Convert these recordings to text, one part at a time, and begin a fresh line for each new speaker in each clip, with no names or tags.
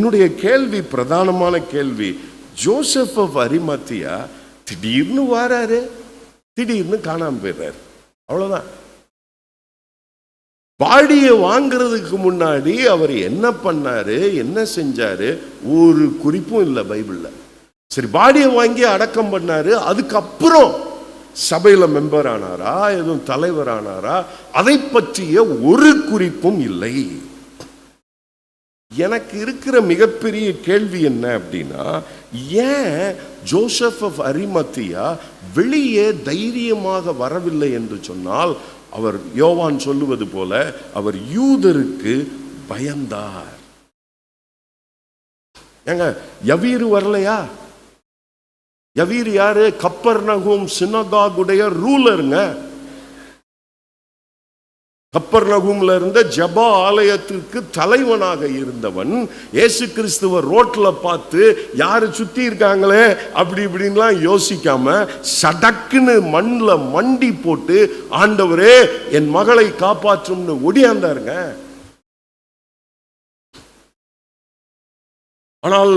என்னுடைய கேள்வி பிரதானமான கேள்வி ஜோசப் ஆஃப் அரிமத்தியா திடீர்னு வாராரு திடீர்னு காணாம போயிடுறாரு. அவ்வளோதான் பாடியை வாங்குறதுக்கு முன்னாடி அவர் என்ன பண்ணாரு என்ன செஞ்சாரு ஒரு குறிப்பும் இல்லை பைபிள்ல. சரி பாடியை வாங்கி அடக்கம் பண்ணாரு அதுக்கப்புறம் சபையில மெம்பர் ஆனாரா எதுவும் தலைவர் ஆனாரா அதை பற்றிய ஒரு குறிப்பும் இல்லை. எனக்கு இருக்கிற மிகப்பெரிய கேள்வி என்ன அப்படின்னா ஏன் ஜோசப் ஆஃப் அரிமத்தியா வெளியே தைரியமாக வரவில்லை என்று சொன்னால் அவர் யோவான் சொல்லுவது போல அவர் யூதருக்கு பயந்தார். ஏங்க யவீரு வரலையா? யவீர் யாரு? கப்பர் நகும் சினகாகுடைய ரூலருங்க கப்பர் நகும்ல இருந்த ஜபா ஆலயத்திற்கு தலைவனாக இருந்தவன் ஏசு கிறிஸ்துவ ரோட்டில் பார்த்து யார் சுற்றி இருக்காங்களே? அப்படி இப்படின்லாம் யோசிக்காம சடக்குன்னு மண்ணில் மண்டி போட்டு ஆண்டவரே என் மகளை காப்பாற்றும்னு ஒடியாந்தாருங்க. ஆனால்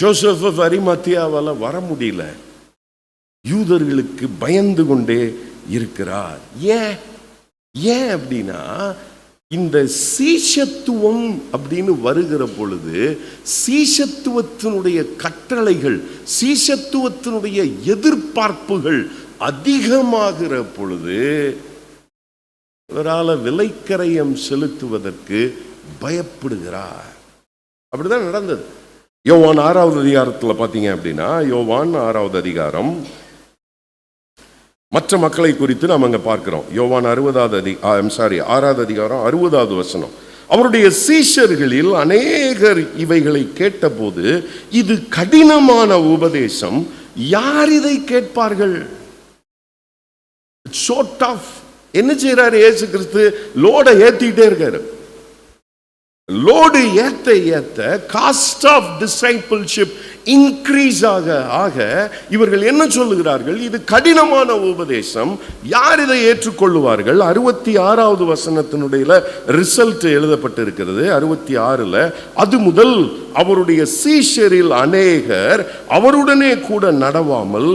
ஜோசப் அரிமத்தியாவால் வர முடியல. யூதர்களுக்கு பயந்து கொண்டே இருக்கிறார். ஏன்? ஏன் அப்படின்னா இந்த சீஷத்துவம் அப்படின்னு வருகிற பொழுது சீஷத்துவத்தினுடைய கட்டளைகள் சீஷத்துவத்தினுடைய எதிர்பார்ப்புகள் அதிகமாகிற பொழுது இவரால் விலைக்கரையம் செலுத்துவதற்கு பயப்படுகிறார். அப்படிதான் நடந்தது. யோவான் ஆறாவது அதிகாரத்தில் பார்த்தீங்க அப்படின்னா யோவான் ஆறாவது அதிகாரம் மற்ற மக்களை குறித்து நாம் அங்கே பார்க்கிறோம். யோவான் அறுபதாவது அதி சாரி ஆறாவது அதிகாரம் அறுபதாவது வசனம். அவருடைய சீஷர்களில் அநேகர் இவைகளை கேட்டபோது இது கடினமான உபதேசம் யார் இதை கேட்பார்கள்? ஷோர்ட் ஆஃப் என்ன செய்யறாரு ஏசு கிறிஸ்து? லோடை ஏத்திட்டே இருக்காரு. லோடு ஏத்த ஏத்த காஸ்ட் ஆஃப் டிசைபிள்ஷிப் இன்க்ரீஸ் ஆக ஆக இவர்கள் என்ன சொல்லுகிறார்கள்? இது கடினமான உபதேசம். யார் இதை ஏற்றுக்கொள்ளுவார்கள்? அறுபத்தி ஆறாவது வசனத்தினுடைய ரிசல்ட் எழுதப்பட்டிருக்கிறது. அறுபத்தி ஆறுல அது முதல் அவருடைய சீஷரில் அநேகர் அவருடனே கூட நடவாமல்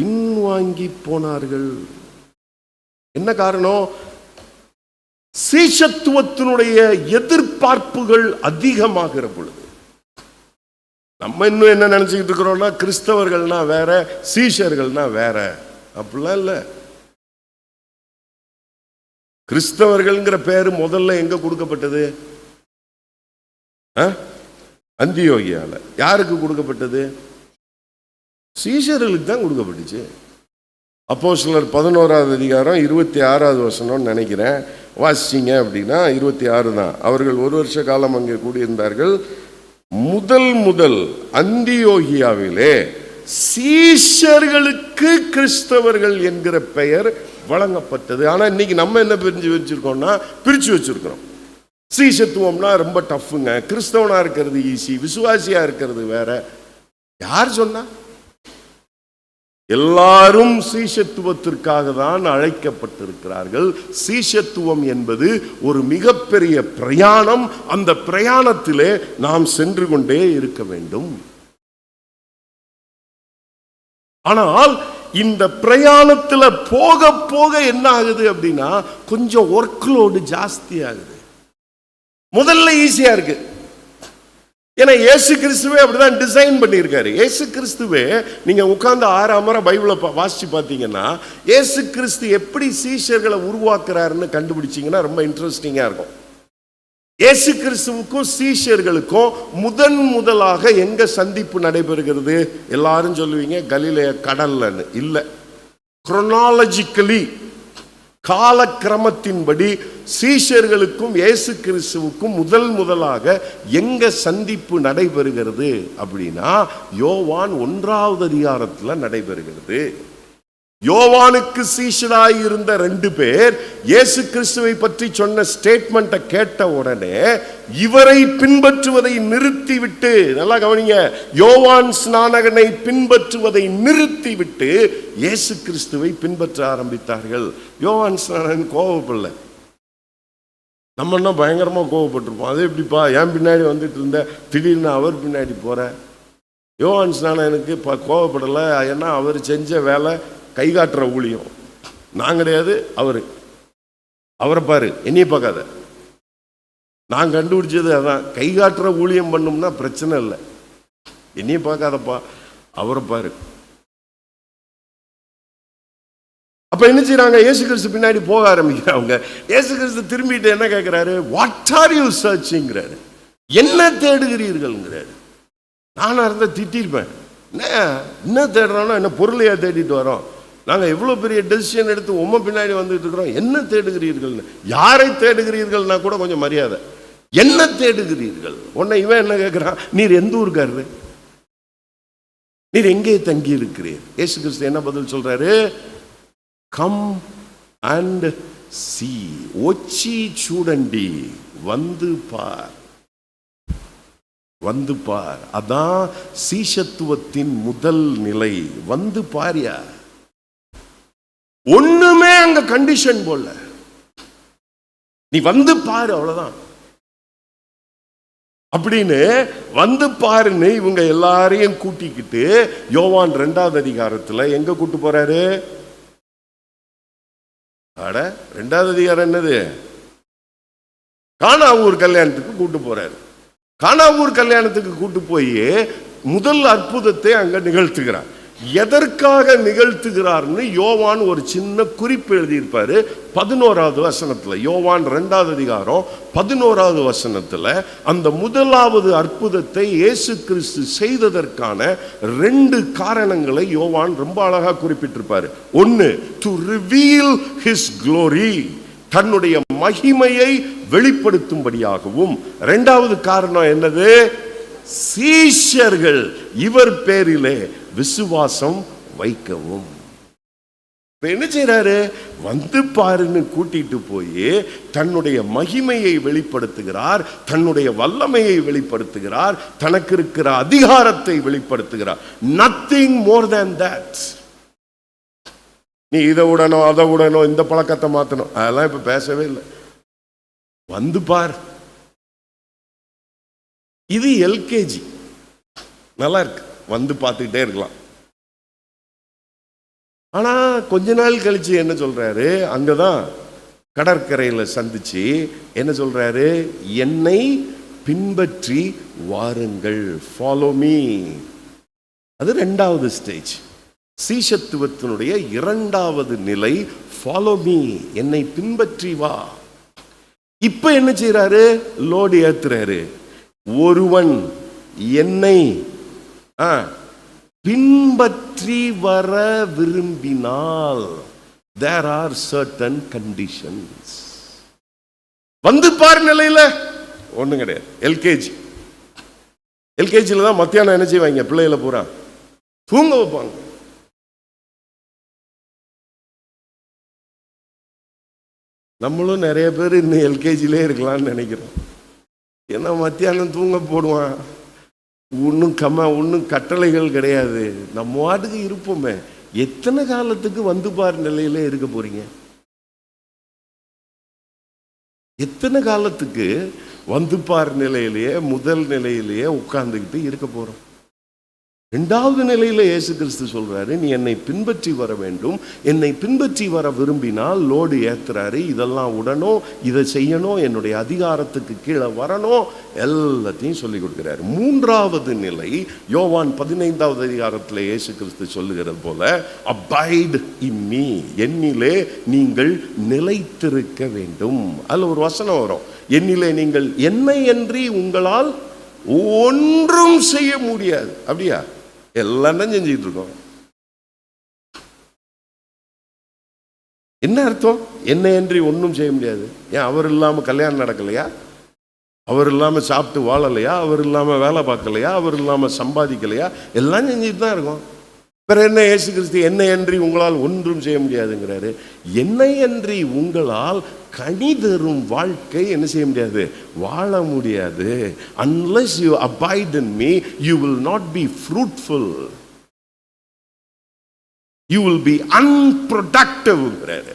பின்வாங்கி போனார்கள். என்ன காரணம்? சீஷத்துவத்தினுடைய எதிர்பார்ப்புகள் அதிகமாகிற பொழுது. நம்ம இன்னும் என்ன நினச்சிக்கிட்டு இருக்கிறோம்னா கிறிஸ்தவர்கள்னா வேற சீஷர்கள்னா வேற. அப்படிலாம் இல்லை. கிறிஸ்தவர்கள்ங்கிற பேர் முதல்ல எங்க கொடுக்கப்பட்டது? அந்தியோகியால. யாருக்கு கொடுக்கப்பட்டது? சீஷர்களுக்கு தான் கொடுக்கப்பட்டுச்சு. அப்போ சிலர் பதினோராவது அதிகாரம் இருபத்தி ஆறாவது வசனம்னு நினைக்கிறேன். வாசிச்சிங்க அப்படின்னா இருபத்தி ஆறு தான். அவர்கள் ஒரு வருஷ காலம் அங்கே கூடியிருந்தார்கள். முதல் முதல் அந்தியோகியாவிலே சீஷர்களுக்கு கிறிஸ்தவர்கள் என்கிற பெயர் வழங்கப்பட்டது. ஆனால் இன்னைக்கு நம்ம என்ன பிரிஞ்சு வச்சிருக்கோம்னா பிரித்து வச்சிருக்கிறோம். சீசத்துவம்னா ரொம்ப டஃப்புங்க கிறிஸ்தவனாக இருக்கிறது ஈஸி விசுவாசியாக இருக்கிறது வேற. யார் சொன்னா? எல்லாரும் சீஷத்துவத்திற்காக தான் அழைக்கப்பட்டிருக்கிறார்கள். சீஷத்துவம் என்பது ஒரு மிகப்பெரிய பிரயாணம். அந்த பிரயாணத்திலே நாம் சென்று கொண்டே இருக்க வேண்டும். ஆனால் இந்த பிரயாணத்துல போக போக என்ன ஆகுது அப்படின்னா கொஞ்சம் ஒர்க் லோடு ஜாஸ்தி ஆகுது முதல்ல ஈஸியா இருக்கு. ஏன்னா இயேசு கிறிஸ்துவே அப்படிதான் டிசைன் பண்ணியிருக்காரு. ஏசு கிறிஸ்துவே நீங்க உட்கார்ந்து ஆறாம் முறை பைபிளை பா- வாசிச்சு பார்த்தீங்கன்னா ஏசு கிறிஸ்து எப்படி சீஷர்களை உருவாக்குறாருன்னு கண்டுபிடிச்சிங்கன்னா ரொம்ப இன்ட்ரெஸ்டிங்காக இருக்கும். ஏசு கிறிஸ்துவுக்கும் சீஷர்களுக்கும் முதன் முதலாக எங்க சந்திப்பு நடைபெறுகிறது? எல்லாரும் சொல்லுவீங்க கலிலைய கடல்லன்னு. இல்லை. குரோனாலஜிக்கலி காலக்கிரமத்தின்படி சீஷர்களுக்கும் இயேசு கிறிஸ்துவுக்கும் முதல் முதலாக எங்க சந்திப்பு நடைபெறுகிறது அப்படின்னா யோவான் ஒன்றாவது அதிகாரத்தில் நடைபெறுகிறது. யோவானுக்கு சீஷனாய் இருந்த ரெண்டு பேர் இயேசு கிறிஸ்துவை பற்றி சொன்ன ஸ்டேட்மெண்ட்டை கேட்ட உடனே இவரை பின்பற்றுவதை நிறுத்திவிட்டு நல்லா கவனிங்க யோவான் ஸ்நானகனை பின்பற்றுவதை நிறுத்திவிட்டு இயேசு கிறிஸ்துவை பின்பற்ற ஆரம்பித்தார்கள். யோவான் ஸ்நானகன் கோவப்படல. நம்ம என்ன பயங்கரமாக கோவப்பட்டிருப்போம். அது எப்படிப்பா என் பின்னாடி வந்துட்டு இருந்த திடீர்னு அவர் பின்னாடி போகிற யோவான் ஸ்நானகனுக்கு இப்போ கோவப்படலை. ஏன்னா அவர் செஞ்ச வேலை கை காட்டுற ஊழியம். நான் கிடையாது அவர். அவரை பாரு என்னைய பார்க்காத. நான் கண்டுபிடிச்சது அதான். கை காட்டுற ஊழியம் பண்ணும்னா பிரச்சனை இல்லை. என்னையும் பார்க்காதப்பா. அவரை பாரு. அப்ப என்ன செய்யறாங்க ஏசு கிறிஸ்து பின்னாடி போக ஆரம்பிக்கிறாங்க. ஏசு கிறிஸ்து திரும்பிட்டு என்ன கேட்கிறாரு வாட் ஆர் யூ சர்ச்சிங்கிறாரு என்ன தேடுகிறீர்கள்ங்கிறாரு. நானா இருந்தா திட்டிருப்பேன். என்ன? என்ன தேடுறோன்னா என்ன பொருளையா தேடிட்டு வரோம்? நாங்க எவ்வளவு பெரிய டெசிஷன் எடுத்து உம்ம பின்னாடி வந்துட்டு இருக்கிறோம். என்ன தேடுகிறீர்கள்னு? யாரை தேடுகிறீர்கள்னா கூட கொஞ்சம் மரியாதை. என்ன தேடுகிறீர்கள்? உன்னை இவன் என்ன கேட்குறான் நீர் எந்த ஊருக்காரு நீர் எங்கே தங்கி இருக்கிறீர் ஏசு கிறிஸ்து என்ன பதில் சொல்றாரு? கம் அண்ட் சி ஒச்சி சூடண்டி. வந்து பார். வந்து பார். அதான் சீஷத்துவத்தின் முதல் நிலை. வந்து பாரியா ஒண்ணுமே அங்க கண்டிஷன் போல. நீ வந்து பாரு அவ்வளவுதான். அப்படின்னு வந்து பாருன்னு இவங்க எல்லாரையும் கூட்டிக்கிட்டு யோவான் ரெண்டாவது அதிகாரத்துல எங்க கூட்டு போறாரு? அட ரெண்டாவது அதிகாரம் என்னது? காணாவூர் கல்யாணத்துக்கு கூட்டு போறாரு. காணாவூர் கல்யாணத்துக்கு கூட்டு போய் முதல் அற்புதத்தை அங்க நிகழ்த்துகிறார். எதற்காக நிகழ்த்துகிறார்னு யோவான் ஒரு சின்ன குறிப்பு எழுதியிருப்பாரு. பதினோராவது வசனத்தில் யோவான் ரெண்டாவது அதிகாரம் பதினோராவது வசனத்தில் அந்த முதலாவது அற்புதத்தை இயேசு கிறிஸ்து செய்ததற்கான ரெண்டு காரணங்களை யோவான் ரொம்ப அழகாக குறிப்பிட்டிருப்பாரு. ஒன்னு டு ரிவீல் ஹிஸ் க்ளோரி தன்னுடைய மகிமையை வெளிப்படுத்தும்படியாகவும். ரெண்டாவது காரணம் என்னது? சீஷர்கள் இவர் பேரிலே விசுவாசம் வைக்கவும். என்ன செய்றாரு? வந்து பாருன்னு கூட்டிட்டு போய் தன்னுடைய மகிமையை வெளிப்படுத்துகிறார் தன்னுடைய வல்லமையை வெளிப்படுத்துகிறார் தனக்கு இருக்கிற அதிகாரத்தை வெளிப்படுத்துகிறார். நத்திங் மோர் தேன் தட் நீ இதை விடணும் அதை விடணும் இந்த பழக்கத்தை மாத்தணும். அதெல்லாம் இப்ப பேசவே இல்லை. வந்து பார் இது எல்கேஜி நல்லா இருக்கு. வந்து பார்த்துக்கிட்டே இருக்கலாம். ஆனா கொஞ்ச நாள் கழிச்சு என்ன சொல்றாரு? அங்கதான் கடற்கரையில் சந்திச்சு என்ன சொல்றாரு? என்னை பின்பற்றி வாருங்கள். ஃபாலோ மீ அது ரெண்டாவது ஸ்டேஜ் சீஷத்துவத்தினுடைய இரண்டாவது நிலை ஃபாலோ மீ என்னை பின்பற்றி வா. இப்ப என்ன செய்கிறாரு லோடு ஏத்துறாரு. ஒருவன் என்னை பின்பற்றி வர விரும்பினால் தேர் ஆர் சர்டன் கண்டிஷன்ஸ் வந்து பாரு நிலையில. ஒண்ணும் கிடையாது. எல்கேஜி எல்கேஜியில் தான் மத்தியானம் என்ன செய்வாங்க? பிள்ளைகளை பூரா தூங்க வைப்பாங்க. நம்மளும் நிறைய பேர் இன்னும் எல்கேஜிலே இருக்கலாம்னு நினைக்கிறோம். ஏன்னா மத்தியானம் தூங்க போடுவான். ஒன்றும் கம்ம ஒன்றும் கட்டளைகள் கிடையாது. நம்ம வாட்டுக்கு இருப்போமே. எத்தனை காலத்துக்கு வந்து பார் நிலையில இருக்க போறீங்க? எத்தனை காலத்துக்கு வந்து பார் நிலையிலேயே முதல் நிலையிலேயே உட்கார்ந்துக்கிட்டு இருக்க போறோம்? ரெண்டாவது நிலையில இயேசு கிறிஸ்து சொல்றாரு நீ என்னை பின்பற்றி வர வேண்டும். என்னை பின்பற்றி வர விரும்பினால் லோடு ஏத்துறாரு. இதெல்லாம் உடனும் இதை செய்யணும் என்னுடைய அதிகாரத்துக்கு கீழே வரணும் எல்லாத்தையும் சொல்லி கொடுக்குறாரு. மூன்றாவது நிலை யோவான் பதினைந்தாவது அதிகாரத்தில் இயேசு கிறிஸ்து சொல்லுகிறது போல அபைடு இன் மீ என்னிலே நீங்கள் நிலைத்திருக்க வேண்டும். அதில் ஒரு வசனம் வரும். என்னிலே நீங்கள் என்னை அன்றி உங்களால் ஒன்றும் செய்ய முடியாது. அப்படியா? எல்லாம் தான் செஞ்சுக்கிட்டு இருக்கோம் என்ன அர்த்தம்? என்ன என்று ஒன்றும் செய்ய முடியாது. ஏன் அவர் இல்லாம கல்யாணம் நடக்கலையா? அவர் இல்லாம சாப்பிட்டு வாழலையா? அவர் இல்லாம வேலை பார்க்கலையா? அவர் இல்லாம சம்பாதிக்கலையா? எல்லாம் செஞ்சுட்டு தான் இருக்கோம். பிற என்ன இயேசு கிறிஸ்து என்னை அன்றி உங்களால் ஒன்றும் செய்ய முடியாதுங்கிறாரு. என்னை அன்றி உங்களால் கனிதரும் வாழ்க்கை என்ன செய்ய முடியாது வாழ முடியாது unless you abide in me you will not be fruitful you will be அன்ப்ரொடக்டிவ்ங்கிறாரு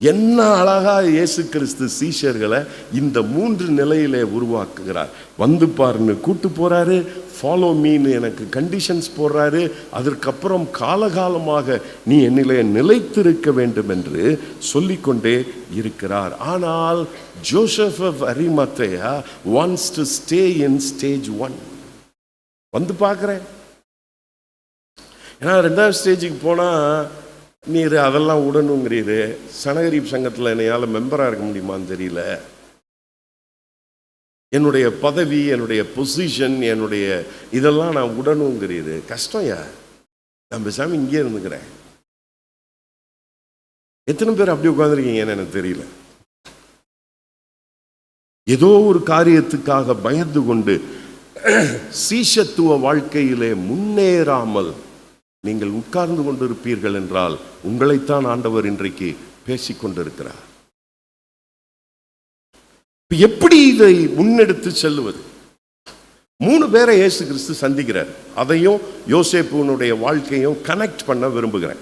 என்ன அழகா இயேசு கிறிஸ்து சீஷர்களை இந்த மூன்று நிலையிலே உருவாக்குகிறார். வந்து பாருன்னு கூட்டு போறாரு ஃபாலோ மீன்னு எனக்கு கண்டிஷன்ஸ் போடுறாரு அதற்கப்புறம் காலகாலமாக நீ என்னிலே நிலைத்திருக்க வேண்டும் என்று சொல்லிக்கொண்டே இருக்கிறார். ஆனால் Joseph of Arimathea wants to stay in stage one வந்து பார்க்குறேன். ஏன்னா ரெண்டாவது ஸ்டேஜுக்கு போனால் நீர் அதெல்லாம் விடணுங்கிறீரு சனகரீப் சங்கத்தில் என்னையால் மெம்பராக இருக்க முடியுமான்னு தெரியல. என்னுடைய பதவி என்னுடைய பொசிஷன் என்னுடைய இதெல்லாம் நான் விடணுங்கிறீரு கஷ்டம்யா நான் பேசாமல் இங்கே இருந்துக்கிறேன். எத்தனை பேர் அப்படி உட்காந்துருக்கீங்கன்னு எனக்கு தெரியல. ஏதோ ஒரு காரியத்துக்காக பயந்து கொண்டு சீஷத்துவ வாழ்க்கையிலே முன்னேறாமல் நீங்கள் உட்கார்ந்து கொண்டிருப்பீர்கள் என்றால் உங்களைத்தான் ஆண்டவர் இன்றைக்கு பேசிக்கொண்டிருக்கிறார் எப்படி இதை முன்னெடுத்து செல்லுவது மூணு பேரை இயேசு கிறிஸ்து சந்திக்கிறார். அதையும் யோசேப்புனுடைய வாழ்க்கையும் கனெக்ட் பண்ண விரும்புகிறேன்.